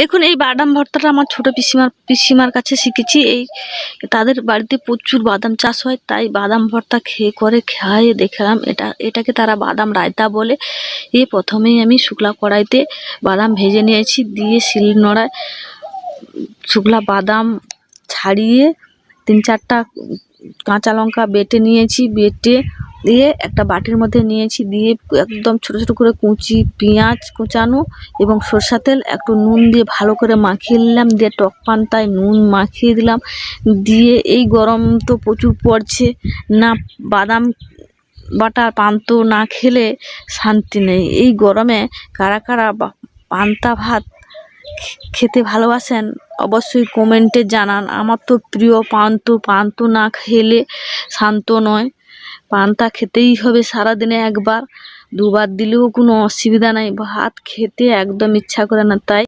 দেখুন, এই বাদাম ভর্তাটা আমার ছোট পিসিমার পিসিমার কাছে শিখেছি। এই তাদের বাড়িতে প্রচুর বাদাম চাষ হয়, তাই বাদাম ভর্তা খেয়ে করে খাইয়ে দেখলাম। এটা, এটাকে তারা বাদাম রায়তা বলে। এ প্রথমেই আমি শুকলা কড়াইতে বাদাম ভেজে নিয়েছি, দিয়ে শিল নোড়ায় শুকলা বাদাম ছাড়িয়ে তিন চারটা কাঁচা লঙ্কা বেটে নিয়েছি, বেটে দিয়ে একটা বাটির মধ্যে নিয়েছি দিয়ে একদম ছোট ছোট করে কুচি, পেঁয়াজ কুচানো এবং সরষা তেল, একটু নুন দিয়ে ভালো করে মাখিয়ে নিলাম, দিয়ে টক পান্তায় নুন মাখিয়ে দিলাম। দিয়ে এই গরম তো প্রচুর পড়ছে, না বাদাম বাটা পান্ত না খেলে শান্তি নেই। এই গরমে কারা কারা পান্তা ভাত খেতে ভালোবাসেন অবশ্যই কমেন্টে জানান। আমার তো প্রিয় পান্ত পান্ত না খেলে শান্ত নয়। পান্তা খেতেই হবে সারাদিনে একবার। দুবার দিলেও কোনো অসুবিধা নাই। ভাত খেতে একদম ইচ্ছা করে না, তাই